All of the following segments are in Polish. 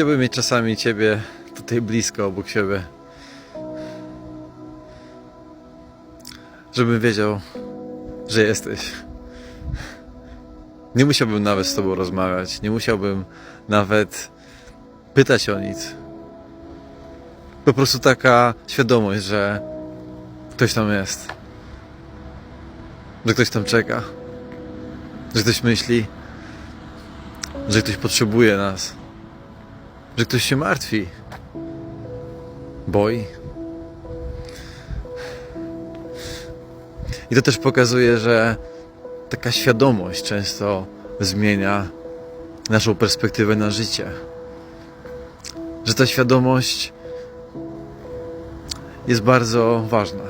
Chciałbym mieć czasami Ciebie tutaj blisko obok siebie. Żebym wiedział, że jesteś. Nie musiałbym nawet z Tobą rozmawiać, nie musiałbym nawet pytać o nic. Po prostu taka świadomość, że ktoś tam jest. Że ktoś tam czeka. Że ktoś myśli, że ktoś potrzebuje nas. Że ktoś się martwi. Boi. I to też pokazuje, że taka świadomość często zmienia naszą perspektywę na życie. Że ta świadomość jest bardzo ważna.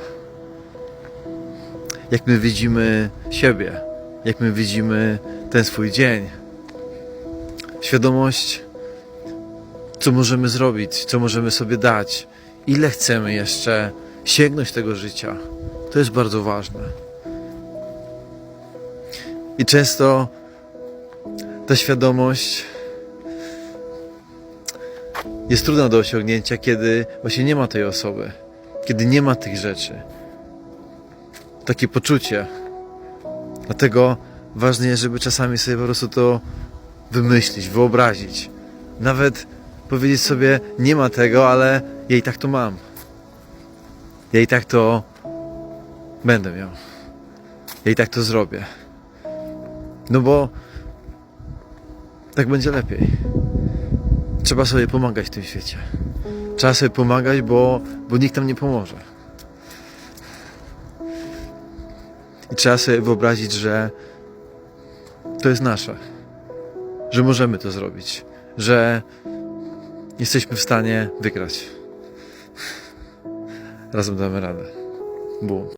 Jak my widzimy siebie, jak my widzimy ten swój dzień. Świadomość, co możemy zrobić, co możemy sobie dać, ile chcemy jeszcze sięgnąć tego życia. To jest bardzo ważne. I często ta świadomość jest trudna do osiągnięcia, kiedy właśnie nie ma tej osoby, kiedy nie ma tych rzeczy. Takie poczucie. Dlatego ważne jest, żeby czasami sobie po prostu to wymyślić, wyobrazić. Nawet powiedzieć sobie, nie ma tego, ale i tak to mam. I tak to będę miał. I tak to zrobię. No bo tak będzie lepiej. Trzeba sobie pomagać w tym świecie. Trzeba sobie pomagać, bo, bo nikt nam nie pomoże. I trzeba sobie wyobrazić, że to jest nasze. Że możemy to zrobić. Że jesteśmy w stanie wygrać. Razem damy radę. Bum.